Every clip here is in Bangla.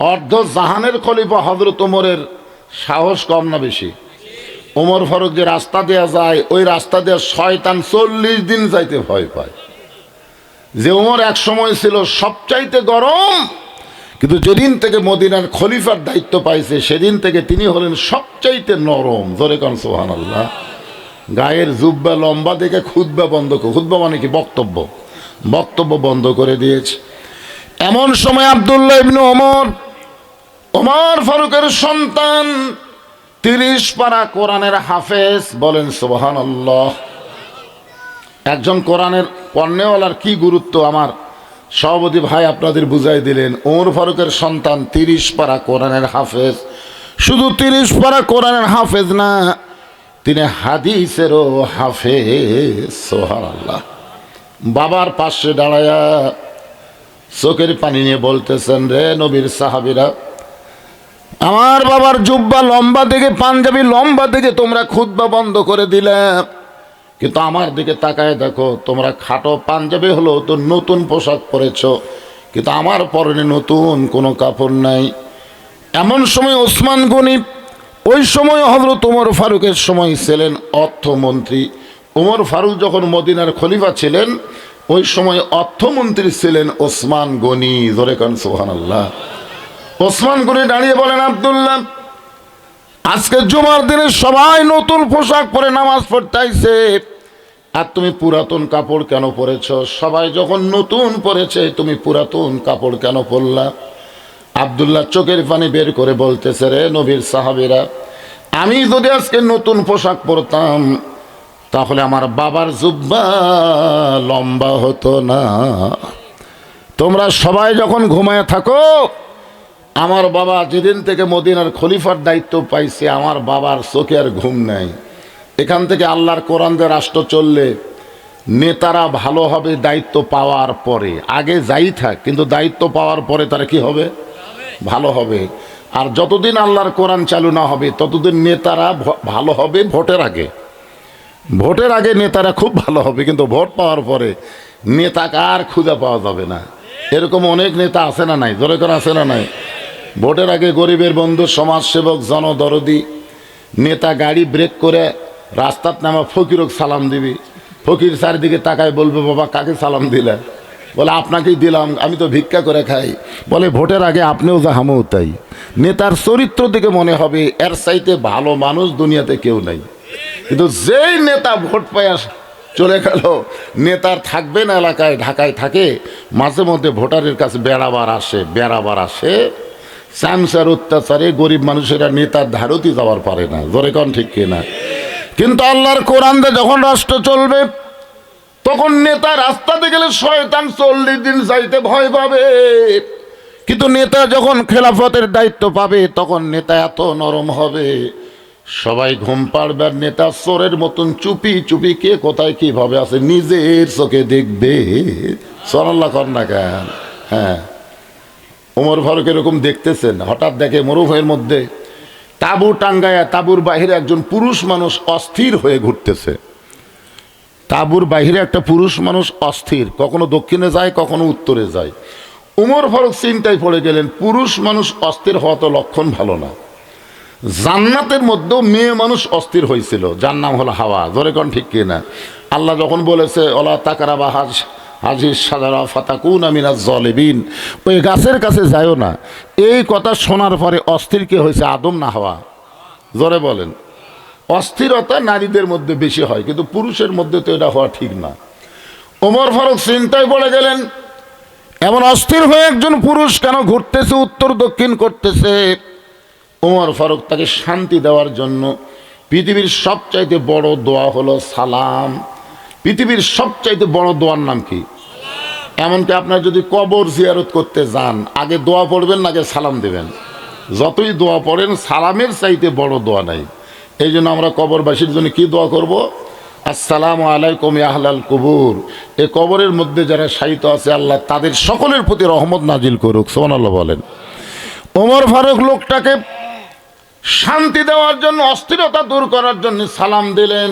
অর্ধ জাহানের খলিফা হজরত ওমরের সাহস কম না বেশি। ওমর ফারুক যে রাস্তা দেওয়া যায়, ওই রাস্তা দিয়ে শয়তান চল্লিশ দিন যাইতে ভয় পায়। যে ওমর এক সময় ছিল সবচাইতে গরম, কিন্তু যেদিন থেকে মদিনার খলিফার দায়িত্ব পাইছে, সেদিন থেকে তিনি হলেন সবচাইতে নরম। ধরে কান সোহান আল্লাহ গায়ের জুব্বা লম্বা দেখে খুদ্া বন্ধ করে খুদ্া মানে কি? বক্তব্য। বক্তব্য বন্ধ করে দিয়েছে। এমন সময় আবদুল্লাহ ইবনু ওমর ওমর ফারুকের সন্তান তিরিশ পারা কোরআনের হাফেজ বলেন সোহান একজন কোরআনের পণ্যওয়ালার কি গুরুত্ব আমার? সভাপতি ভাই আপনাদের বুঝাই দিলেন, ওমর ফারুকের সন্তান তিরিশ পারা কোরআনের হাফেজ। শুধু তিরিশ পারা কোরআনের হাফেজ না, তিনি হাদিসেরও হাফেজ সোহান আল্লাহ বাবার পাশে দাঁড়ায়া চোখের পানি নিয়ে বলতেছেন, রে নবীর সাহাবিরা আমার বাবার জুব্বা লম্বা দিকে পাঞ্জাবি লম্বা দিকে তোমরা খুদ্া বন্ধ করে দিলে। কিন্তু আমার দিকে তাকায় দেখো, তোমরা খাটো পাঞ্জাবি হলো তো নতুন পোশাক পরেছ। কিন্তু আমার পরনে নতুন কোনো কাপড় নাই। এমন সময় ওসমান গনি, ওই সময় হজরত উমর ফারুকের সময় ছিলেন অর্থমন্ত্রী। উমর ফারুক যখন মদিনার খলিফা ছিলেন, ওই সময় অর্থমন্ত্রী ছিলেন ওসমান গনি। ধরে কান সোহান আল্লাহ ওসমান করে দাঁড়িয়ে বলেন আবদুল্লাহ, আজকে জুমার দিনে সবাই নতুন পোশাক পরে নামাজ পড়তে আইছে আর তুমি পুরাতন কাপড় কেন পরেছ? সবাই যখন নতুন পরেছে, তুমি পুরাতন কাপড় কেন পরলা? আবদুল্লাহ চোখের পানি বের করে বলতেছে, রে নবীর সাহাবিরা, আমি যদি আজকে নতুন পোশাক পরতাম, তাহলে আমার বাবার জুব্বা লম্বা হতো না। তোমরা সবাই যখন ঘুমায় থাকো আমার বাবা যেদিন থেকে মদিনার খলিফার দায়িত্ব পাইছে, আমার বাবার চোখে আর ঘুম নাই। এখান থেকে আল্লাহর কোরআন রাষ্ট্র চললে নেতারা ভালো হবে দায়িত্ব পাওয়ার পরে। আগে যাই থাক, কিন্তু দায়িত্ব পাওয়ার পরে তারা কি হবে? ভালো হবে। আর যতদিন আল্লাহর কোরআন চালু না হবে, ততদিন নেতারা ভালো হবে ভোটের আগে। ভোটের আগে নেতারা খুব ভালো হবে, কিন্তু ভোট পাওয়ার পরে নেতাকে আর খুঁজে পাওয়া যাবে না। এরকম অনেক নেতা আছে না নাই? জোরে করে আছে না নাই? ভোটের আগে গরিবের বন্ধু, সমাজসেবক, জনদরদি, নেতা গাড়ি ব্রেক করে রাস্তার নামা ফকিরক সালাম দিবি। ফকির চারিদিকে তাকায় বলবে, বাবা, কাকে সালাম দিলে বলে, আপনাকেই দিলাম, আমি তো ভিক্ষা করে খাই। বলে, ভোটের আগে আপনিও যা হামও তাই। নেতার চরিত্র দিকে মনে হবে, এর চাইতে ভালো মানুষ দুনিয়াতে কেউ নাই। কিন্তু যেই নেতা ভোট পায় চলে গেল নেতার থাকবে না এলাকায়, ঢাকায় থাকে, মাঝে মধ্যে ভোটারের কাছে বেড়াবার আসে বেড়াবার আসে। স্যামসার অত্যাচারে গরিব মানুষেরা নেতার ধারতি যাওয়ার পারে না। জোরে কন ঠিক কিনা কিন্তু আল্লাহর কোরআন যখন রাষ্ট্র চলবে, তখন নেতা রাস্তাতে গেলে শয়তান চল্লিশ দিন যাইতে ভয় পাবে। কিন্তু নেতা যখন খেলাফতের দায়িত্ব পাবে, তখন নেতা এত নরম হবে। সবাই ঘুম পাড়বে আর নেতা চোরের মতন চুপি চুপি কে কোথায় কীভাবে আছে, নিজের চোখে দেখবে। সরাল্লা কর না কেন? হ্যাঁ। ওমর ফারুক এরকম দেখতেছেন, হঠাৎ দেখে মরুভূমির মধ্যে তাবু টাঙ্গায়া তাবুর বাহিরে একজন পুরুষ মানুষ অস্থির হয়ে ঘুরতেছে। তাবুর বাহিরে একটা পুরুষ মানুষ অস্থির, কখনো দক্ষিণে যায়, কখনো উত্তরে যায়। উমর ফারুক চিন্তায় পড়ে গেলেন, পুরুষ মানুষ অস্থির হওয়া তো লক্ষণ ভালো না। জান্নাতের মধ্যেও মেয়ে মানুষ অস্থির হয়েছিল। যার নাম হলো হাওয়া। ধরে কোন ঠিক কিনা? আল্লাহ যখন বলেছে, ওলা তাকারা বা হাজ হাজির সাজারা ফাতাকুন আমিনা জলেবিন ওই গাছের কাছে যায়ও না। এই কথা শোনার পরে অস্থির কে হয়েছে? আদম না হওয়া? জোরে বলেন। অস্থিরতা নারীদের মধ্যে বেশি হয়, কিন্তু পুরুষের মধ্যে তো এটা হওয়া ঠিক না। ওমর ফারুক চিন্তায় পড়ে গেলেন, এমন অস্থির হয়ে একজন পুরুষ কেন ঘুরতেছে, উত্তর দক্ষিণ করতেছে? ওমর ফারুক তাকে শান্তি দেওয়ার জন্য পৃথিবীর সবচাইতে বড় দোয়া হলো সালাম। পৃথিবীর সবচাইতে বড় দোয়ার নাম কি? এমনকি আপনার যদি কবর জিয়ারত করতে যান, আগে দোয়া পড়বেন না, আগে সালাম দেবেন। যতই দোয়া পড়েন, সালামের চাইতে বড় দোয়া নাই। এই জন্য আমরা কবরবাসীর জন্য কি দোয়া করব? আসসালামু আলাইকুম আহলাল কবুর। এ কবরের মধ্যে যারা সাহিত্য আছে, আল্লাহ তাদের সকলের প্রতি রহমত নাজিল করুক সোমান আল্লাহ বলেন। ওমর ফারুক লোকটাকে শান্তি দেওয়ার জন্য, অস্থিরতা দূর করার জন্য সালাম দিলেন।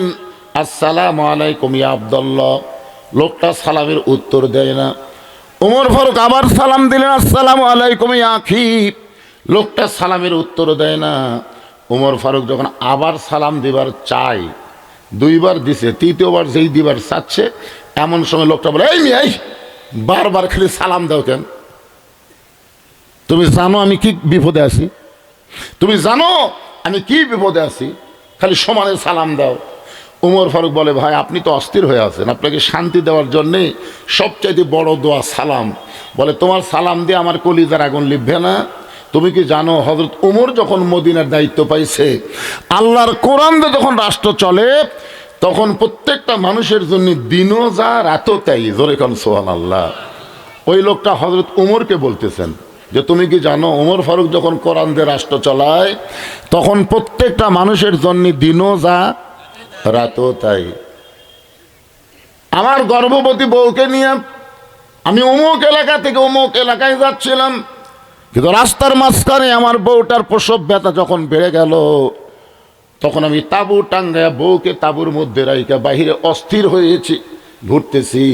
আসসালাম আলাইকুম ইয়া আবদুল্লাহ। লোকটা সালামের উত্তর দেয় না। ওমর ফারুক আবার সালাম দিলেন, আসসালাম আলাইকুম আখি। লোকটা সালামের উত্তর দেয় না। উমর ফারুক যখন আবার সালাম দিবার চাই দুইবার দিছে, তৃতীয়বার যেই দিবার চাচ্ছে, এমন সময় লোকটা বলে, এই মিয়াই বারবার খালি সালাম দাও কেন? তুমি জানো আমি কি বিপদে আছি? তুমি জানো আমি কি বিপদে আছি? খালি সমানে সালাম দাও। উমর ফারুক বলে, ভাই, আপনি তো অস্থির হয়ে আছেন। আপনাকে শান্তি দেওয়ার জন্যে সবচাইতে বড় দোয়া সালাম। বলে, তোমার সালাম দিয়ে আমার কলিজার আগুন লিখবে না। তুমি কি জানো হজরত উমর যখন মদিনার দায়িত্ব পাইছে, আল্লাহর কোরআন যখন রাষ্ট্র চলে, তখন প্রত্যেকটা মানুষের জন্য দিনও যা, রাতও তাই। জোরে কন সোহান আল্লাহ ওই লোকটা হজরত উমরকে বলতেছেন যে, তুমি কি জানো, উমর ফারুক যখন কোরআন দিয়ে রাষ্ট্র চলায়, তখন প্রত্যেকটা মানুষের জন্য দিনও যা রাতও তাই। আমার গর্ভবতী বউকে নিয়ে আমি অমুক এলাকা থেকে অমুক এলাকায় যাচ্ছিলাম, কিন্তু রাস্তার মাঝখানে আমার বউটার প্রসব ব্যথা যখন বেড়ে গেল, তখন আমি তাবু টাঙ্গায় বউকে তাবুর মধ্যে রাইকা বাহিরে অস্থির হয়েছি, ঘুরতেছি,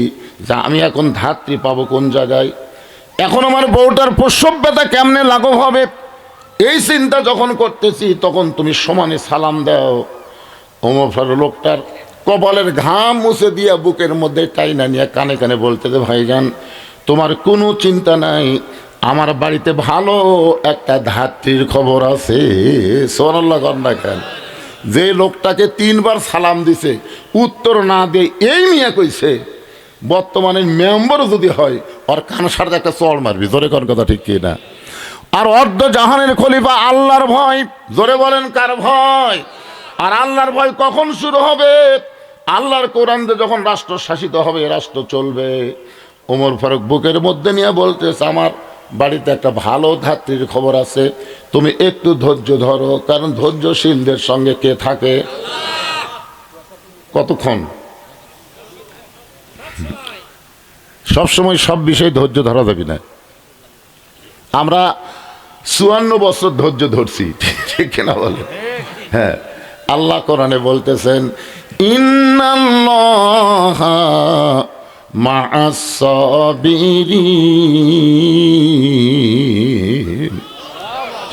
যা আমি এখন ধাত্রী পাবো কোন জায়গায়। এখন আমার বউটার প্রসব ব্যথা কেমনে লাঘব হবে, এই চিন্তা যখন করতেছি, তখন তুমি সমানে সালাম দাও। ওমর ফারুক লোকটার কপালের ঘাম মুছে দিয়া বুকের মধ্যে টাইনা নিয়ে কানে কানে বলতে যে ভাইজান, তোমার কোনো চিন্তা নাই। আমার বাড়িতে ভালো একটা ধাত্রীর খবর আছে। সোনাল্লা কন্যা কেন? যে লোকটাকে তিনবার সালাম দিছে, উত্তর না দিয়ে এই নিয়ে কইছে, বর্তমানে মেম্বার যদি হয়, ওর কান সারতে একটা চড় মারবি। জোরে কোন কথা ঠিক কি না আর অর্ধ জাহানের খলিফা আল্লাহর ভয়। জোরে বলেন কার ভয়? আর আল্লাহর ভয় কখন শুরু হবে? আল্লাহর কোরআন যখন রাষ্ট্র শাসিত হবে, রাষ্ট্র চলবে। ওমর ফারুক বুকের মধ্যে নিয়ে বলতেছে, আমার বাড়িতে একটা ভালো ধাত্রীর খবর আছে। তুমি একটু ধৈর্য ধরো, কারণ ধৈর্যশীলদের সঙ্গে কে থাকে? কতক্ষণ? সবসময় সব বিষয়ে ধৈর্য ধরা যাবে না। আমরা চুয়ান্ন বছর ধৈর্য ধরছি, ঠিক কিনা বলে হ্যাঁ। আল্লাহ কোরআনে বলতেছেন।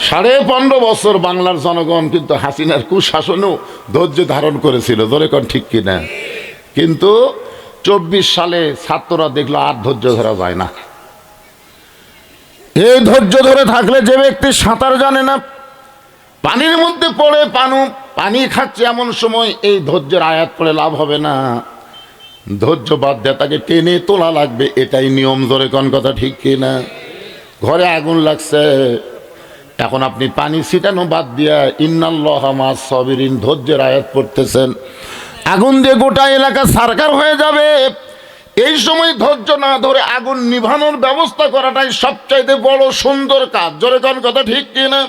সাড়ে পনেরো বছর বাংলার জনগণ কিন্তু হাসিনার কুশাসনও ধৈর্য ধারণ করেছিল, ধরে কন ঠিক কিনা কিন্তু চব্বিশ সালে ছাত্ররা দেখল আর ধৈর্য ধরা যায় না এই ধৈর্য ধরে থাকলে যে ব্যক্তি সাঁতার জানে না পানির মধ্যে পড়ে পানু, পানি খাচ্ছে এমন সময় এই ধৈর্যের আয়াত পড়ে লাভ হবে না। ধৈর্য বাদ দিয়ে তাকে টেনে তোলা লাগবে, এটাই নিয়ম ধরে কোন কথা ঠিক কি না ঘরে আগুন লাগছে, এখন আপনি পানি ছিটানো বাদ দিয়া ইন্নাল্লাহ মা সবিরিন ধৈর্যের আয়াত পড়তেছেন। আগুন দিয়ে গোটা এলাকা সারকার হয়ে যাবে। এই সময় ধৈর্য না ধরে আগুন নিভানোর ব্যবস্থা করাটাই সবচাইতে বড় সুন্দর কাজ। জোরে কোন কথা ঠিক কিনা?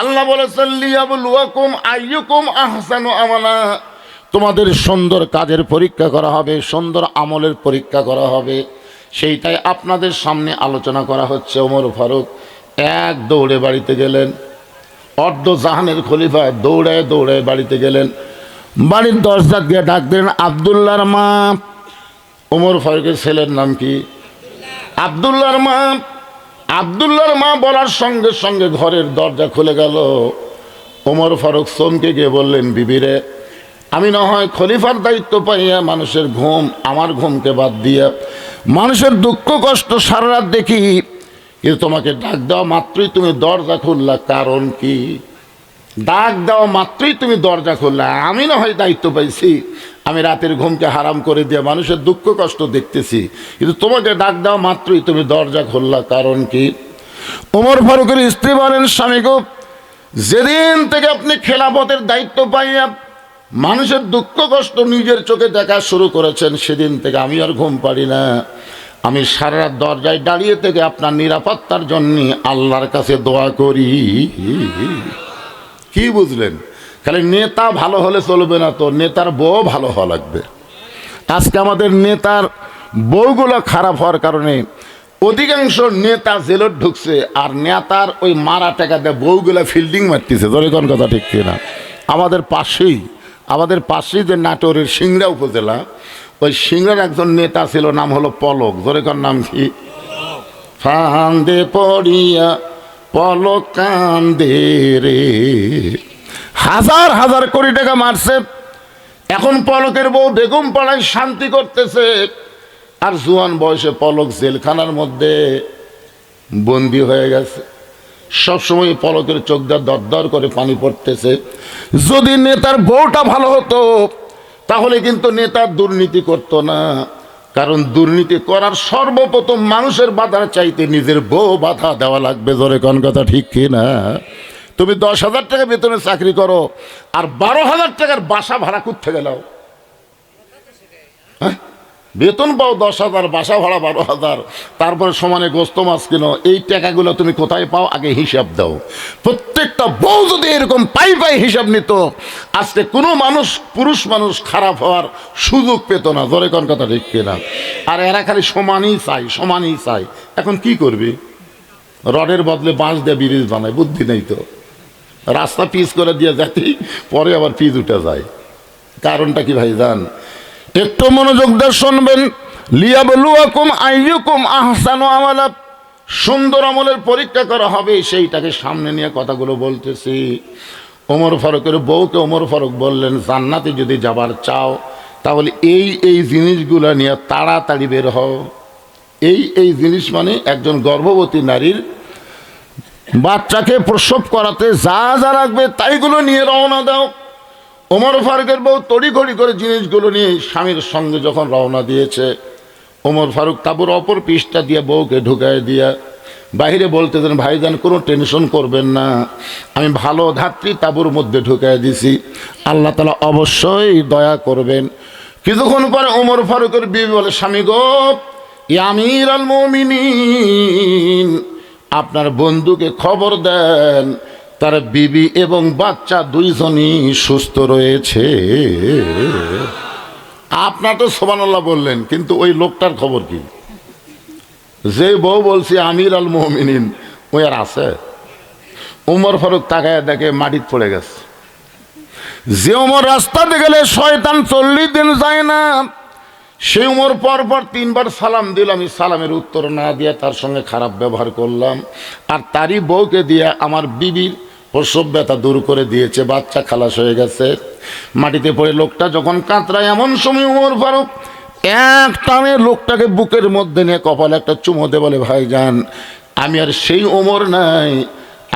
আল্লাহ আমালা। তোমাদের সুন্দর কাজের পরীক্ষা করা হবে, সুন্দর আমলের পরীক্ষা করা হবে। সেইটাই আপনাদের সামনে আলোচনা করা হচ্ছে ওমর ফারুক। এক দৌড়ে বাড়িতে গেলেন, অর্ধ জাহানের খলিফা দৌড়ায় দৌড়ায় বাড়িতে গেলেন। বাড়ির দরজা দিয়ে ডাক দিলেন আবদুল্লার মা। ওমর ফারুকের ছেলের নাম কি? আবদুল্লার মা। আবদুল্লার মা বলার সঙ্গে সঙ্গে ঘরের দরজা খুলে গেল। ওমর ফারুক সোমকে গিয়ে বললেন, বিবিরে, আমি না হয় খলিফার দায়িত্ব পাইয়া মানুষের ঘুম, আমার ঘুমকে বাদ দিয়া মানুষের দুঃখ, কষ্ট সারা রাত দেখি। কিন্তু তোমাকে ডাক দেওয়া মাত্রই তুমি দরজা খুললা, কারণ কি? ডাক দেওয়া মাত্রই তুমি দরজা খুললা। আমি না হয় দায়িত্ব পাইছি। আমি রাতের ঘুমকে হারাম করে দিয়ে মানুষের দুঃখ কষ্ট দেখতেছি। কিন্তু তোমাকে ডাক দেওয়া মাত্রই তুমি দরজা খুললা, কারণ কি? ওমর ফারুকের স্ত্রী বলেন, স্বামী গো, যেদিন থেকে আপনি খেলাফতের দায়িত্ব পাইয়া মানুষের দুঃখ কষ্ট নিজের চোখে দেখা শুরু করেছেন, সেদিন থেকে আমি আর ঘুম পারি না। আমি সারা দরজায় দাঁড়িয়ে থেকে আপনার নিরাপত্তার জন্য আল্লাহর কাছে দোয়া করি। কি বুঝলেন? খালি নেতা ভালো হলে চলবে না তো, নেতার বউ ভালো হওয়া লাগবে। আজকে আমাদের নেতার বউগুলো খারাপ হওয়ার কারণে অধিকাংশ নেতা জেলত ঢুকছে আর নেতার ওই মারা টাকা দিয়ে বউগুলা ফিল্ডিং মারতেছে। কোন কথা ঠিক কিনা? আমাদের পাশেই আমাদের পাশেই যে নাটোরের সিংড়া উপজেলা, ওই সিংড়ার একজন নেতা ছিল, নাম হলো পলক। কোন নাম কি? ফান্দে পড়িয়া পলক কান্দে রে। হাজার হাজার কোটি টাকা মারছে। এখন পলকের বউ বেগম পাড়ায় শান্তি করতেছে। আর জুয়ান বয়সে পলক জেলখানার মধ্যে বন্দি হয়ে গেছে। সবসময় পলকের চোখ দা দরদর করে পানি পড়তেছে। যদি নেতার বউটা ভালো হতো, তাহলে কিন্তু নেতার দুর্নীতি করতো না। কারণ দুর্নীতি করার সর্বপ্রথম মানুষের বাধা চাইতে নিজের বউ বাধা দেওয়া লাগবে। ধরে কোন কথা ঠিক কি না তুমি দশ হাজার টাকা বেতনে চাকরি করো আর বারো হাজার টাকার বাসা ভাড়া করতে গেলাও হ্যাঁ? বেতন পাও দশ হাজার, বাসা ভাড়া বারো হাজার, তারপরে সমানে গোস্ত মাছ কিনো, এই টাকাগুলো তুমি কোথায় পাও আগে হিসাব দাও। প্রত্যেকটা বউ যদি এরকম পাই পাই হিসাব নিত, আজকে কোনো মানুষ, পুরুষ মানুষ খারাপ হওয়ার সুযোগ পেত না। ধরে কোন কথা ঠিক কিনা? আর এরা খালি সমানই চাই সমানই চাই এখন কি করবি? রডের বদলে বাঁশ দিয়ে ব্রিজ বানায়, বুদ্ধি নেই তো। রাস্তা পিচ করে দিয়ে যাতেই পরে আবার পিচ উঠে যায়। কারণটা কি ভাই জান? একটু মনোযোগ দিয়ে শুনবেন। লিয়াবলুয়াকুম আইয়ুকুম আহসানু আমালা। সুন্দর আমলের পরীক্ষা করা হবে, সেইটাকে সামনে নিয়ে কথাগুলো বলতেছি। ওমর ফারুকের বউকে ওমর ফারুক বললেন, জান্নাতে যদি যাবার চাও, তাহলে এই এই জিনিসগুলো নিয়ে তাড়াতাড়ি বের হও। এই এই জিনিস মানে একজন গর্ভবতী নারীর বাচ্চাকে প্রসব করাতে যা যা রাখবে তাইগুলো নিয়ে রওনা দাও। ওমর ফারুকের বউ তড়িঘড়ি করে জিনিসগুলো নিয়ে স্বামীর সঙ্গে যখন রওনা দিয়েছে, ওমর ফারুক তাবুর অপর পিসটা দিয়ে বউকে ঢুকায় দিয়া বাহিরে বাইরে বলতেছেন ভাইজান কোনো টেনশন করবেন না, আমি ভালো ধাত্রী তাবুর মধ্যে ঢুকায় দিছি। আল্লাহ তালা অবশ্যই দয়া করবেন। কিছুক্ষণ পরে ওমর ফারুকের বিবি বলে, স্বামী গো আমির আল মমিনিন, আপনার বন্ধুকে খবর দেন তার বিবি এবং বাচ্চা দুইজনই সুস্থ রয়েছে। আপনার তো সোবানাল্লাহ বললেন, কিন্তু ওই লোকটার খবর কি? যে বউ বলছি, আমির আল মোমিনিন ওই আর আছে। উমর ফারুক তাকায় দেখে মাটিত পড়ে গেছে। যে উমর রাস্তাতে গেলে শয়তান চল্লিশ দিন যায় না। সেই উমর পর পর তিনবার সালাম দিল, আমি সালামের উত্তর না দিয়ে তার সঙ্গে খারাপ ব্যবহার করলাম। আর তারই বউকে দিয়ে আমার বিবির প্রসব ব্যথা দূর করে দিয়েছে, বাচ্চা খালাস হয়ে গেছে। মাটিতে পড়ে লোকটা যখন কাতরায়, এমন সময় উমর ফারুক এক টানে লোকটাকে বুকের মধ্যে নিয়ে কপালে একটা চুমো দে বলে, ভাই যান, আমি আর সেই ওমর নাই।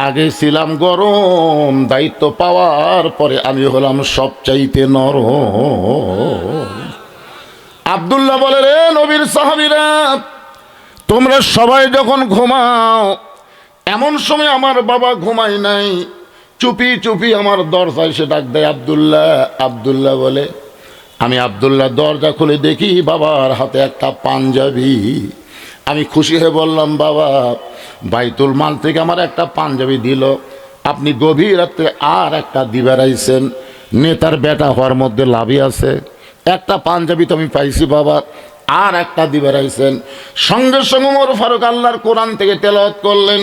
আগে ছিলাম গরম, দায়িত্ব পাওয়ার পরে আমি হলাম সবচাইতে নরম। আবদুল্লাহ বলে, রে নবীর সাহাবিরা, তোমরা সবাই যখন ঘুমাও এমন সময় আমার বাবা ঘুমায় নাই। চুপি চুপি আমার দরজায় সে ডাক দেয়, আবদুল্লাহ। আবদুল্লাহ বলে, আমি আবদুল্লাহ, দরজা খুলে দেখি বাবার হাতে একটা পাঞ্জাবি। আমি খুশি হয়ে বললাম, বাবা, বাইতুল মাল থেকে আমার একটা পাঞ্জাবি দিল। আপনি গভীর রাত্রে আর একটা দিবেরাইছেন নেতার বেটা হওয়ার মধ্যে লাভই আছে। একটা পাঞ্জাবি তো আমি পাইছি, বাবা, আর একটা দিবেরাইছেন সঙ্গে সঙ্গে মোর ফারুক আল্লাহর কোরআন থেকে তেলাওয়াত করলেন।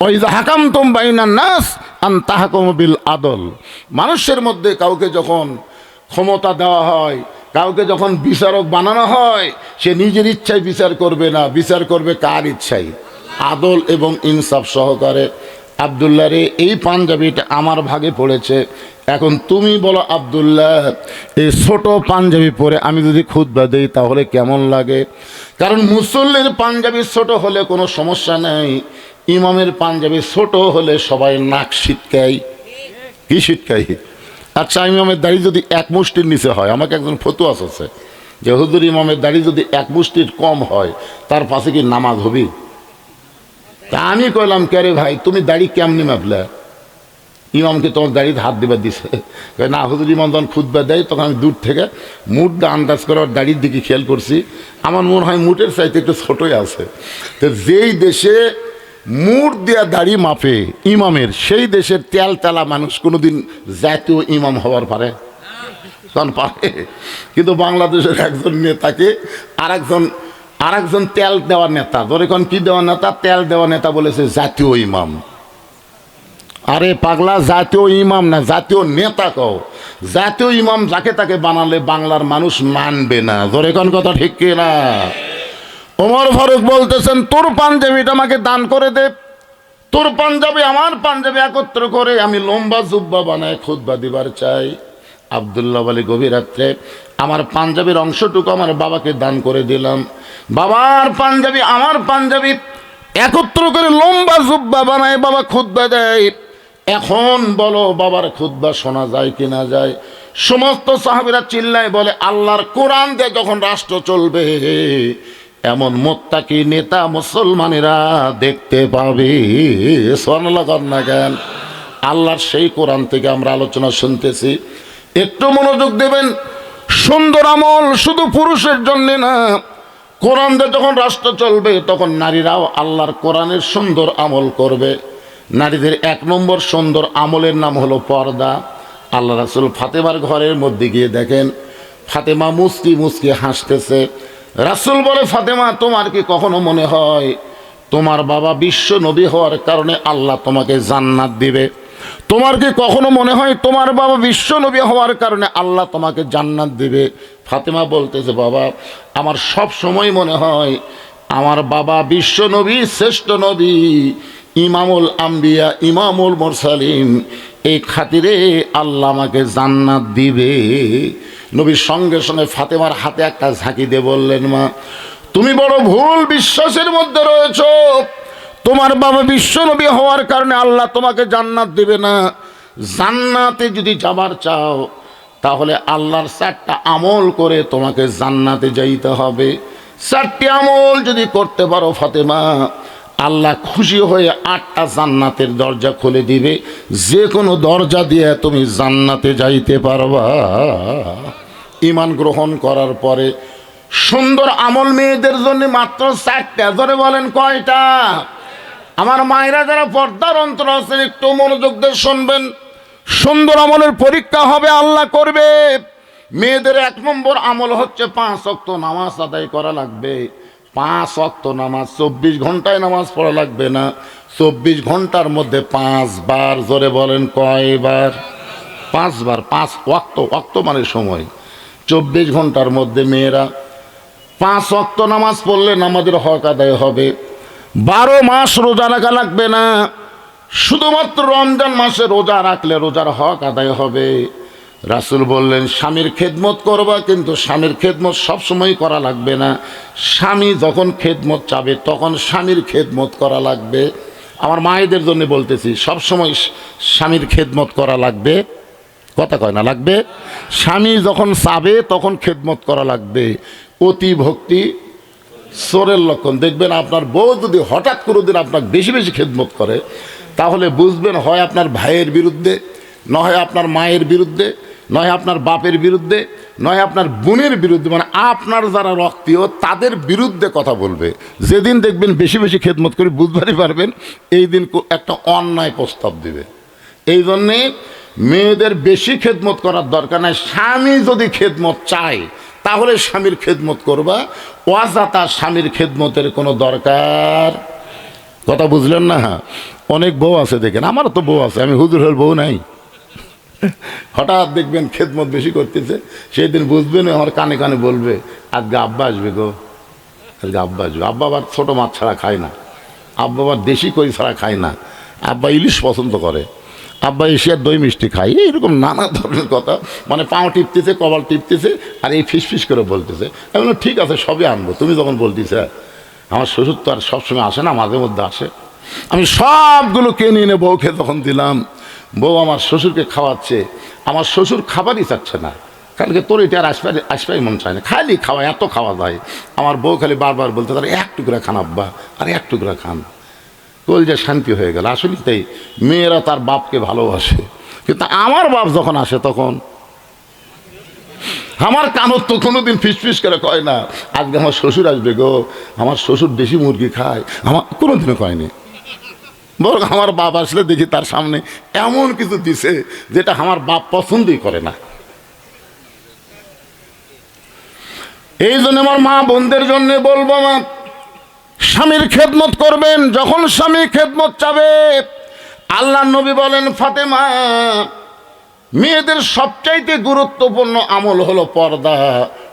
ওই হাকাম তুম নাস আন তাহাকুম বিল আদল। মানুষের মধ্যে কাউকে যখন ক্ষমতা দেওয়া হয়, কাউকে যখন বিচারক বানানো হয়, সে নিজের ইচ্ছায় বিচার করবে না। বিচার করবে কার ইচ্ছায়? আদল এবং ইনসাফ সহকারে। আবদুল্লাহ রে, এই পাঞ্জাবিটা আমার ভাগে পড়েছে। এখন তুমি বলো, আবদুল্লাহ, এই ছোট পাঞ্জাবি পরে আমি যদি খুদ্া দেই তাহলে কেমন লাগে? কারণ মুসল্লির পাঞ্জাবি ছোট হলে কোনো সমস্যা নেই। ইমামের পাঞ্জাবি ছোট হলে সবাই নাক শীতকাই কি শীতকাই আচ্ছা ইমামের দাড়ি যদি এক মুষ্টির নিচে হয়, আমাকে একজন ফতুয়া আছে যে, হুজুর, ইমামের দাড়ি যদি এক মুষ্টির কম হয়, তার পাশে কি নামাজ হবি? তা আমি কইলাম, কে ভাই, তুমি দাড়ি কেমনি মাপলে? ইমামকে তোমার দাড়িতে হাত দিবার দিছে? না, হুজুর, ইমাম যখন খুদবা দেয়, তখন আমি দূর থেকে মুডটা আন্দাজ করে ওর দাড়ির দিকে খেয়াল করছি। আমার মনে হয় মুটের চাইতে একটু ছোটোই আছে। তো যেই দেশে মুট দেওয়া দাড়ি মাপে ইমামের। সেই দেশের তেল তেলা মানুষ কোনোদিন জাতীয় ইমাম হওয়ার পারে। কারণ পারে। কিন্তু বাংলাদেশের একজন নেতাকে আরেকজন আরেকজন তেল দেওয়া নেতা, ধরে কোন কি দেওয়া নেতা? তেল দেওয়া নেতা বলেছে জাতীয় ইমাম। আরে পাগলা, জাতীয় ইমাম না, জাতীয় নেতা কও। জাতীয় ইমাম যাকে তাকে বানালে বাংলার মানুষ মানবে না। ধরে কোন কথা ঠিক না ওমর ফারুক বলতেছেন, তোর পাঞ্জাবিটা আমাকে দান করে দে। তোর পাঞ্জাবি, আমার পাঞ্জাবি একত্র করে আমি লম্বা জুব্বা বানায় খুদ্া দিবার চাই। আবদুল্লাহ বলে গভীর রাত্রে আমার পাঞ্জাবির অংশটুকু আমার বাবাকে দান করে দিলাম। বাবার পাঞ্জাবি, আমার পাঞ্জাবি একত্র করে লম্বা জুব্বা বানায় বাবা খুদ্া দেয়। এখন বলো, বাবার খুদ্া শোনা যায় কি না যায়? সমস্ত সাহাবিরা চিল্লায় বলে, আল্লাহর কোরআন দিয়ে যখন রাষ্ট্র চলবে এমন মোত্তাকি নেতা মুসলমানেরা দেখতে পাবে। সোনালা কন্যা জ্ঞান আল্লাহর সেই কোরআন থেকে আমরা আলোচনা শুনতেছি। একটু মনোযোগ দেবেন। সুন্দর আমল শুধু পুরুষের জন্য না। কোরআন দিয়ে যখন রাষ্ট্র চলবে, তখন নারীরাও আল্লাহর কোরআনের সুন্দর আমল করবে। নারীদের এক নম্বর সুন্দর আমলের নাম হলো পর্দা। আল্লাহ রাসুল ফাতেমার ঘরের মধ্যে গিয়ে দেখেন, ফাতেমা মুস্কি মুস্কি হাসতেছে। রাসুল বলে, ফাতেমা, তোমার কি কখনো মনে হয় তোমার বাবা বিশ্ব নবী হওয়ার কারণে আল্লাহ তোমাকে জান্নাত দিবে? তোমার কি কখনো মনে হয় তোমার বাবা বিশ্ব নবী হওয়ার কারণে আল্লাহ তোমাকে জান্নাত দিবে? ফাতেমা বলতেছে, বাবা, আমার সব সময় মনে হয় আমার বাবা বিশ্ব নবী, শ্রেষ্ঠ নবী, ইমামুল আম্বিয়া, ইমামুল মোরসালিম এই খাতিরে আল্লাহ আমাকে জান্নাত দিবে। নবীর সঙ্গে সঙ্গে ফাতেমার হাতে একটা ঝাঁকি দিয়ে বললেন, মা, তুমি বড় ভুল বিশ্বাসের মধ্যে রয়েছ। তোমার বাবা বিশ্বনবী হওয়ার কারণে আল্লাহ তোমাকে জান্নাত দিবে না। জান্নাতে যদি যাবার চাও, তাহলে আল্লাহর চারটা আমল করে তোমাকে জান্নাতে যাইতে হবে। চারটি আমল যদি করতে পারো ফাতেমা আল্লাহ খুশি হয়ে আটটা জান্নাতের দরজা খুলে দিবে। যে কোনো দরজা দিয়ে তুমি জান্নাতে যাইতে পারবা। ইমান গ্রহণ করার পরে সুন্দর আমল মেয়েদের জন্য মাত্র চারটা। ধরে বলেন কয়টা? আমার মায়েরা যারা পর্দার অন্তর আছেন, একটু মনোযোগ দিয়ে শুনবেন। সুন্দর আমলের পরীক্ষা হবে, আল্লাহ করবে। মেয়েদের এক নম্বর আমল হচ্ছে পাঁচ অক্ত নামাজ আদায় করা লাগবে। পাঁচ অক্ত নামাজ, চব্বিশ ঘন্টায় নামাজ পড়া লাগবে না। চব্বিশ ঘণ্টার মধ্যে পাঁচবার জোরে বলেন কয়বার? পাঁচবার, পাঁচ ওয়াক্ত ওয়াক্ত মানে সময়। চব্বিশ ঘণ্টার মধ্যে মেয়েরা পাঁচ অক্ত নামাজ পড়লে নামাজের হক আদায় হবে। বারো মাস রোজা রাখা লাগবে না। শুধুমাত্র রমজান মাসে রোজা রাখলে রোজার হক আদায় হবে। রাসুল বললেন, স্বামীর খেদমত করবা, কিন্তু স্বামীর খেদমত সবসময় করা লাগবে না। স্বামী যখন খেদমত চাবে, তখন স্বামীর খেদমত করা লাগবে। আমার মায়েদের জন্য বলতেছি, সবসময় স্বামীর খেদমত করা লাগবে। কথা কয় না, লাগবে? স্বামী যখন চাবে, তখন খেদমত করা লাগবে। অতি ভক্তি, চোরের লক্ষণ। দেখবেন আপনার বউ যদি হঠাৎ করে দিন আপনার বেশি বেশি খেদমত করে, তাহলে বুঝবেন হয় আপনার ভাইয়ের বিরুদ্ধে, নয় আপনার মায়ের বিরুদ্ধে। নয় আপনার বাপের বিরুদ্ধে, নয় আপনার বোনের বিরুদ্ধে মানে আপনার যারা রক্তীয়, তাদের বিরুদ্ধে কথা বলবে। যেদিন দেখবেন বেশি বেশি খেদমত করে বুধবারই পারবেন, এই দিন একটা অন্যায় প্রস্তাব দিবে। এই জন্যে মেয়েদের বেশি খেদমত করার দরকার নাই। স্বামী যদি খেদমত চায়, তাহলে স্বামীর খেদমত করবা। ওয়াজাতা স্বামীর খেদমতের কোনো দরকার। কথা বুঝলেন না? অনেক বউ আছে দেখেন, আমারও তো বউ আছে, আমি হুজুর হল বউ নাই। হঠাৎ দেখবেন খেদমত বেশি করতেছে সেই দিন বুঝবেন আমার কানে কানে বলবে, আজকে আব্বা আসবে গো। আজকে আব্বা আসবে। আব্বা আবার ছোটো মাছ ছাড়া খায় না। আব্বা আবার দেশি কই ছাড়া খায় না। আব্বা ইলিশ পছন্দ করে। আব্বা এশিয়ার দই মিষ্টি খাই এইরকম নানা ধরনের কথা। মানে পাও টিপতেছে, কপাল টিপতেছে, আর এই ফিস ফিস করে বলতেছে। আমি ঠিক আছে, সবই আনব। তুমি যখন বলতেছে, আমার শ্বশুর তো আর সবসময় আসে না, মাঝে মধ্যে আসে। আমি সবগুলো কিনে এনে বউকে তখন দিলাম বউ আমার শ্বশুরকে খাওয়াচ্ছে, আমার শ্বশুর খাবারই চাচ্ছে না। কালকে তোর এটা আর আসবে আসবাই মন চায় না। খালি খাওয়া, এত খাওয়া যায়। আমার বউ খালি বারবার বলতে, তার এক টুকরা খান আব্বা আর এক টুকরা খান। কল যে শান্তি হয়ে গেল। আসলে তাই মেয়েরা তার বাপকে ভালোবাসে। কিন্তু আমার বাপ যখন আসে তখন আমার কানত তো কোনোদিন ফিস ফিস করে কয় না, আজকে আমার শ্বশুর আসবে গো, আমার শ্বশুর দেশি মুরগি খায়। আমার কোনোদিনও কয়নি বরং আমার বাপ আসলে দেখি তার সামনে এমন কিছু দিছে যেটা আমার বাপ পছন্দই করে না। এই জন্য আমার মা বোনদের জন্য বলব মা স্বামীর খেদমত করবেন, যখন স্বামী খেদমত চাবে আল্লাহ নবী বলেন, ফাতেমা, মেয়েদের সবচাইতে গুরুত্বপূর্ণ আমল হলো পর্দা।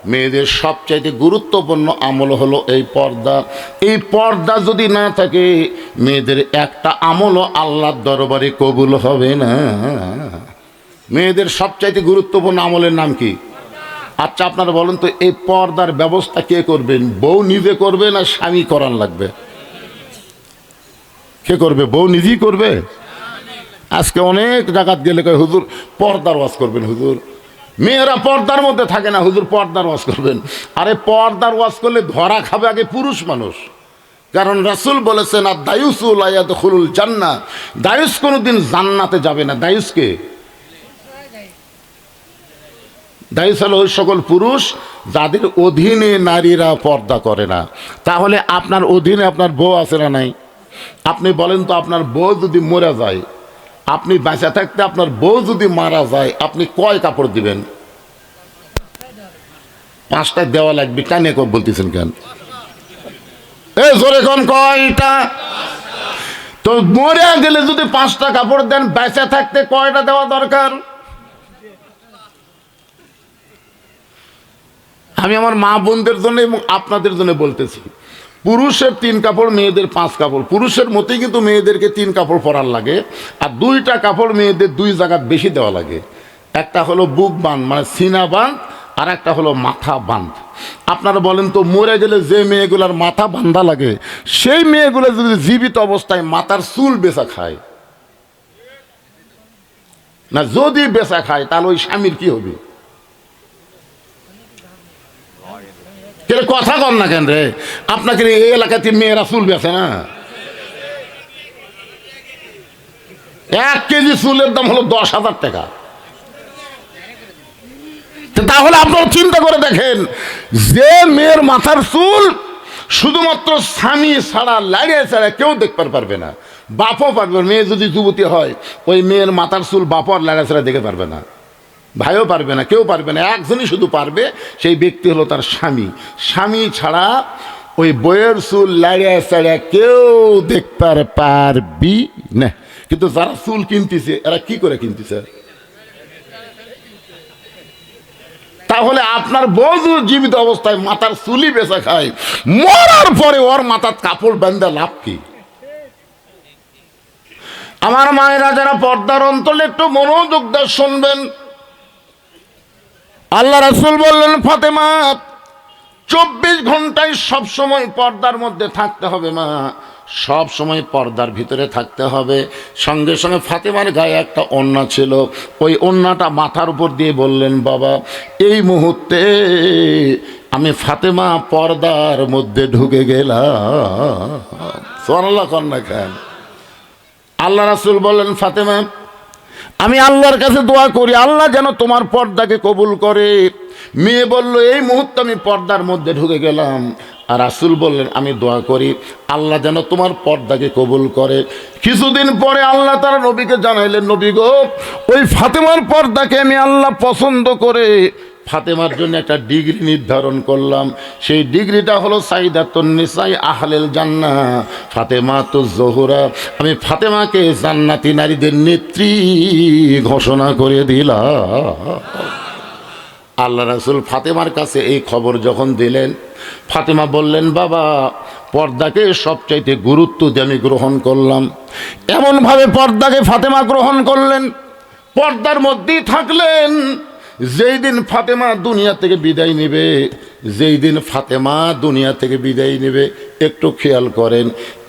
মেয়েদের সবচাইতে গুরুত্বপূর্ণ আমল হলো এই পর্দা। এই পর্দা যদি না থাকে, মেয়েদের একটা আমলও আল্লাহর দরবারে কবুল হবে না। মেয়েদের সবচাইতে গুরুত্বপূর্ণ আমলের নাম কি? আচ্ছা আপনারা বলেন তো, এই পর্দার ব্যবস্থা কে করবেন? বউ নিজে করবে না স্বামী করার লাগবে? কে করবে? বউ নিজেই করবে? আজকে অনেক জায়গাত গেলে কয়, হুজুর, পর্দার ওয়াজ করবেন, হুজুর। মেয়েরা পর্দার মধ্যে থাকে না, হুজুর পর্দার ওয়াজ করবেন। আরে পর্দার ওয়াজ করলে ধরা খাবে আগে পুরুষ মানুষ। কারণ রাসুল বলেছেন আর দায়ুসুল আয়াত খুলুল জান্না। দায়ুস কোনোদিন জান্নাতে যাবে না। দায়ুসকে দায়ুস হলো ওই সকল পুরুষ যাদের অধীনে নারীরা পর্দা করে না। তাহলে আপনার অধীনে আপনার বউ আছে না নাই? আপনি বলেন তো আপনার বউ যদি মরে যায় আপনি বেঁচে থাকতে আপনার বউ যদি মারা যায়, আপনি কয় কাপড় দিবেন? পাঁচটা দেওয়া লাগবে, কেন বলতেছেন কেন? এ, জোরে কোন কয়টা তো মরে গেলে যদি পাঁচটা কাপড় দেন, বেঁচে থাকতে কয়টা দেওয়া দরকার? আমি আমার মা বোনদের জন্য এবং আপনাদের জন্য বলতেছি। পুরুষের তিন কাপড়, মেয়েদের পাঁচ কাপড়। পুরুষের মতোই কিন্তু মেয়েদেরকে তিন কাপড় পরার লাগে। আর দুইটা কাপড় মেয়েদের দুই জায়গায় বেশি দেওয়া লাগে। একটা হলো বুক বাঁধ মানে সিনা বাঁধ, আর একটা হলো মাথা বাঁধ। আপনারা বলেন তো, মরে গেলে যে মেয়েগুলার মাথা বান্ধা লাগে, সেই মেয়েগুলো যদি জীবিত অবস্থায় মাথার চুল বেচা খায়, না যদি বেচা খায়, তাহলে ওই স্বামীর কি হবে? কেন কথা কর না কেন রে? আপনাকে এই এলাকাতে মেয়েরা চুল বেছে না? এক কেজি চুলের দাম হলো দশ হাজার টাকা। তাহলে আপনারা চিন্তা করে দেখেন, যে মেয়ের মাথার চুল শুধুমাত্র স্বামী ছাড়া, লাড়িয়ে ছাড়া কেউ দেখতে পারবে না। বাপও পারবে। মেয়ে যদি যুবতী হয়, ওই মেয়ের মাথার চুল বাপও আর লাড়িয়ে ছাড়া দেখে পারবে না। ভাইও পারবে না, কেউ পারবে না, একজনই শুধু পারবে, সেই ব্যক্তি হলো তার স্বামী। স্বামী ছাড়া ওই বইয়ের চুল লাড়িয়া চাড়িয়া কেউ দেখতে পারবি না। কিন্তু যারা চুল কিনতেছে, এরা কি করে কিনতেছে? তাহলে আপনার বউ জীবিত অবস্থায় মাথার চুলি বেচা খায়, মরার পরে ওর মাথার কাপড় বেঁধে লাভ কি? আমার মায়েরা যারা পর্দার অন্তলে একটু মনোযোগ শুনবেন আল্লাহ রাসুল বললেন, ফাতেমা, চব্বিশ ঘন্টায় সব সময় পর্দার মধ্যে থাকতে হবে মা। সব সময় পর্দার ভিতরে থাকতে হবে। সঙ্গে সঙ্গে ফাতেমার গায়ে একটা ওন্না ছিল। ওই ওন্নাটা মাথার উপর দিয়ে বললেন, বাবা, এই মুহূর্তে আমি ফাতেমা পর্দার মধ্যে ঢুকে গেলাম। কন্যা খান আল্লাহ রাসুল বললেন, ফাতেমা আমি আল্লাহর কাছে দোয়া করি, আল্লাহ যেন তোমার পর্দাকে কবুল করে। মেয়ে বলল, এই মুহূর্তে আমি পর্দার মধ্যে ঢুকে গেলাম। আর রাসুল বললেন, আমি দোয়া করি, আল্লাহ যেন তোমার পর্দাকে কবুল করে। কিছুদিন পরে আল্লাহ তারা নবীকে জানাইলেন, নবী গো, ওই ফাতেমার পর্দাকে আমি আল্লাহ পছন্দ করে। ফাতেমার জন্য একটা ডিগ্রি নির্ধারণ করলাম। সেই ডিগ্রিটা হলো সাইদাতুন্নিসাই আহলেল জান্না ফাতেমা তো জহুরা। আমি ফাতেমাকে জান্নাতি নারীদের নেত্রী ঘোষণা করে দিলাম। আল্লাহ রাসুল ফাতেমার কাছে এই খবর যখন দিলেন, ফাতেমা বললেন, বাবা, পর্দাকে সবচাইতে গুরুত্ব দিয়ে আমি গ্রহণ করলাম। এমনভাবে পর্দাকে ফাতেমা গ্রহণ করলেন। পর্দার মধ্যেই থাকলেন। যেই দিন ফাতেমা দুনিয়া থেকে বিদায় নেবে যেই দিন ফাতেমা দুনিয়া থেকে বিদায় নেবে, একটু খেয়াল করেন,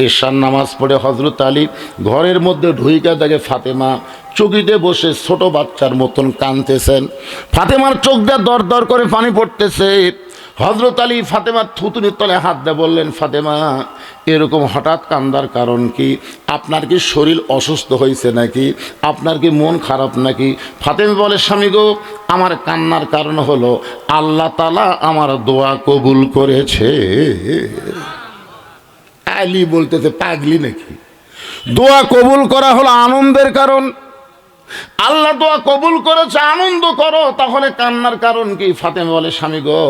এশার নামাজ পড়ে হজরত আলী ঘরের মধ্যে ঢুইকা দেখে ফাতেমা চকিতে বসে ছোট বাচ্চার মতন কানতেছেন ফাতেমার চোখ দিয়ে দর দর করে পানি পড়তেছে। হজরত আলী ফাতেমার থুতুনির তলে হাত দিয়ে বললেন, ফাতেমা, এরকম হঠাৎ কান্দার কারণ কি? আপনার কি শরীর অসুস্থ হয়েছে নাকি? আপনার কি মন খারাপ নাকি? ফাতেমা বলে, স্বামী গো, আমার কান্নার কারণ হলো আল্লাহ তালা আমার দোয়া কবুল করেছে। আলী বলতেছে, পাগলি নাকি? দোয়া কবুল করা হলো আনন্দের কারণ। আল্লাহ দোয়া কবুল করেছে, আনন্দ করো। তাহলে কান্নার কারণ কি? ফাতেমা বলে, স্বামী গো,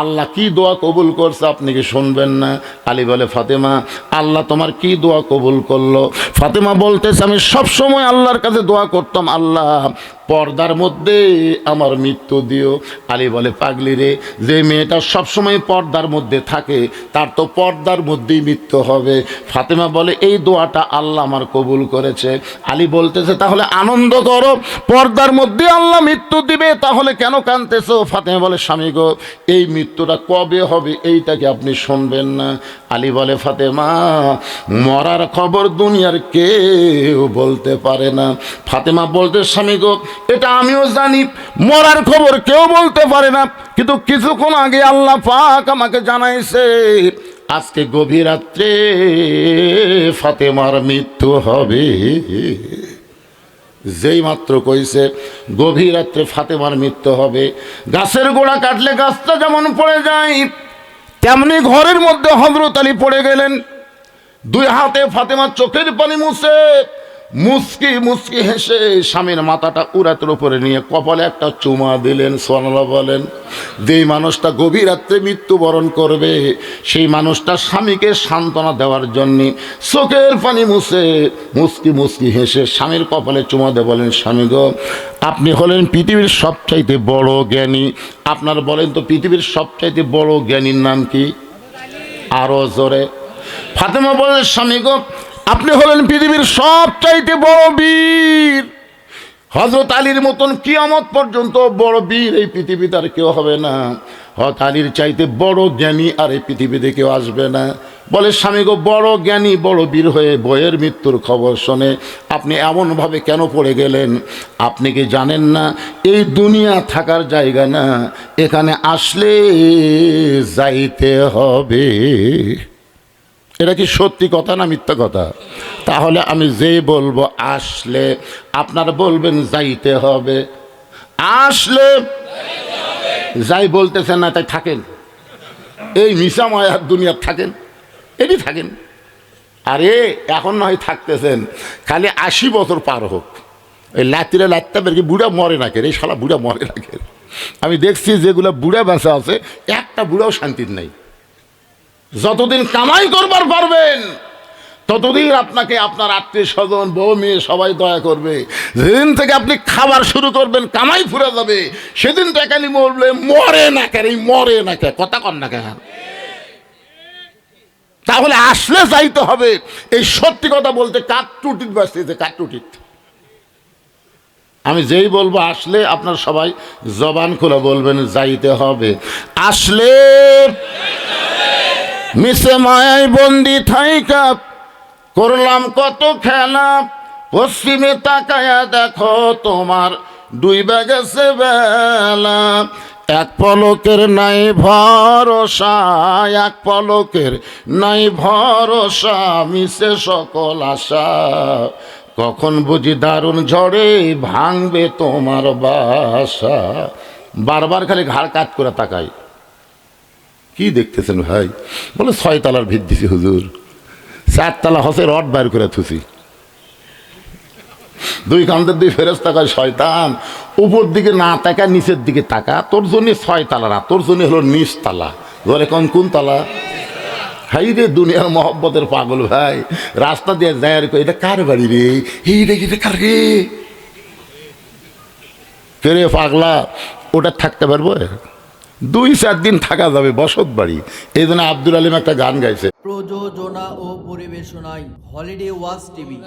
আল্লাহ কি দোয়া কবুল করছে আপনি কি শুনবেন না? আলী বলে, ফাতেমা, আল্লাহ তোমার কি দোয়া কবুল করল? ফাতেমা বলতেছে, আমি সবসময় আল্লাহর কাছে দোয়া করতাম, আল্লাহ পর্দার মধ্যে আমার মৃত্যু দিও। আলী বলে, পাগলি রে, যে মেয়েটা সবসময় পর্দার মধ্যে থাকে, তার তো পর্দার মধ্যেই মৃত্যু হবে। ফাতেমা বলে, এই দোয়াটা আল্লাহ আমার কবুল করেছে। আলী বলতেছে, তাহলে আনন্দ করো, পর্দার মধ্যে আল্লাহ মৃত্যু দিবে, তাহলে কেন কানতেছো ফাতেমা বলে, স্বামী গো, এই মৃত্যুটা কবে হবে এইটাকে আপনি শুনবেন না? আলী বলে, ফাতেমা, মরার খবর দুনিয়ার কেউ বলতে পারে না। ফাতেমা বলতে, স্বামী গো এটা আমিও জানি। মরার খবর কেউ বলতে পারে না। কিন্তু কিছুক্ষণ আগে আল্লাহ পাক আমাকে জানাইছে, আজকে গভীর রাত্রে ফাতেমার মৃত্যু হবে। যেই মাত্র কইছে, গভীর রাত্রে ফাতেমার মৃত্যু হবে। গাছের গোড়া কাটলে গাছটা যেমন পড়ে যায়, তেমনি ঘরের মধ্যে হজরত আলী পড়ে গেলেন। দুই হাতে ফাতেমার চোখের পানি মুছে মুসকি মুসকি হেসে স্বামীর মাথাটা উড়াতের উপরে নিয়ে কপালে একটা চুমা দিলেন সোনালা বলেন, যেই মানুষটা গভীর রাত্রে মৃত্যুবরণ করবে, সেই মানুষটা স্বামীকে সান্ত্বনা দেওয়ার জন্যে চোখের পানি মুছে মুসকি মুসকি হেসে স্বামীর কপালে চুমা দিয়ে বলেন, স্বামী গো, আপনি হলেন পৃথিবীর সবচাইতে বড় জ্ঞানী। আপনার বলেন তো পৃথিবীর সবচাইতে বড় জ্ঞানীর নাম কি? আরও জোরে। ফাতেমা বলেন, স্বামী গো আপনি হলেন পৃথিবীর সবচাইতে বড় বীর। হজরত আলীর মতন কিয়ামত পর্যন্ত বড় বীর এই পৃথিবীতে আর কেউ হবে না। হত আলীর চাইতে বড় জ্ঞানী আর এই পৃথিবীতে কেউ আসবে না। বলে, স্বামী গো, বড় জ্ঞানী, বড় বীর হয়ে বইয়ের মৃত্যুর খবর শোনে। আপনি এমনভাবে কেন পড়ে গেলেন? আপনি কি জানেন না? এই দুনিয়া থাকার জায়গা না। এখানে আসলে যাইতে হবে। এটা কি সত্যি কথা না মিথ্যা কথা? তাহলে আমি যেই বলব, আসলে আপনারা বলবেন যাইতে হবে। আসলে যাই বলতেছেন না, তাই থাকেন। এই মিশা মায়ার দুনিয়ার থাকেন। এটি থাকেন। আরে, এখন নয় থাকতেছেন। খালি আশি বছর পার হোক। এই লাতিরে লাত্তা বেরকে বুড়া মরে না কেন এই শালা বুড়া মরে না আমি দেখছি যেগুলো বুড়া বাঁচা আছে, একটা বুড়াও শান্তির নাই। যতদিন কামাই করবার পারবেন, ততদিন আপনাকে আপনার আত্মীয় স্বজন, বউ মেয়ে সবাই দয়া করবে। যেদিন থেকে আপনি খাবার শুরু করবেন, কামাই ফুরে যাবে, সেদিন একালি বলবে মরে না কেন মরে না কে কথা কর না কেন। তাহলে আসলে যাইতে হবে, এই সত্যি কথা বলতে কাঠ টুটিত বাঁচতেছে আমি যেই বলব, আসলে আপনার সবাই জবান খুলে বলবেন, যাইতে হবে। আসলে মিশে মায়ায় বন্দি থাইকা, করলাম কত খেলা। পশ্চিমে তাকায়া দেখো তোমার দুই গেছে বেলা। এক পলকের নাই ভরসা, এক পলকের নাই ভরসা, মিশে সকল আশা। কখন বুঝি দারুণ ঝড়ে ভাঙবে তোমার বাসা। বারবার খালি ঘাড় কাট করে তাকাই। কি দেখতেছেন ভাই? বলে, ছয় তালার ভিত দিছি, হুজুর। চারতলা হসে রড বাইর করে থুসি দুই কান্তের দুই ফেরস তাকায় শয়তান, উপর দিকে না তাকা নিচের দিকে তাকা। তোর জন্য ছয় তালা না, তোর জন্য হলো নিচ তালা। ধরে কোন কোন তালা? হাই রে দুনিয়ার মহব্বতের পাগল ভাই, রাস্তা দিয়ে যায় আর এটা কার বাড়ি রে? এই রে এটা কার রে? কে রে পাগলা? ওটা থাকতে পারব? দুই চার দিন থাকা যাবে বসত বাড়ি। এই জন্য আব্দুল আলিম একটা গান গাইছে। প্রযোজনা ও পরিবেশনায় হলিডে ওয়াজ টিভি।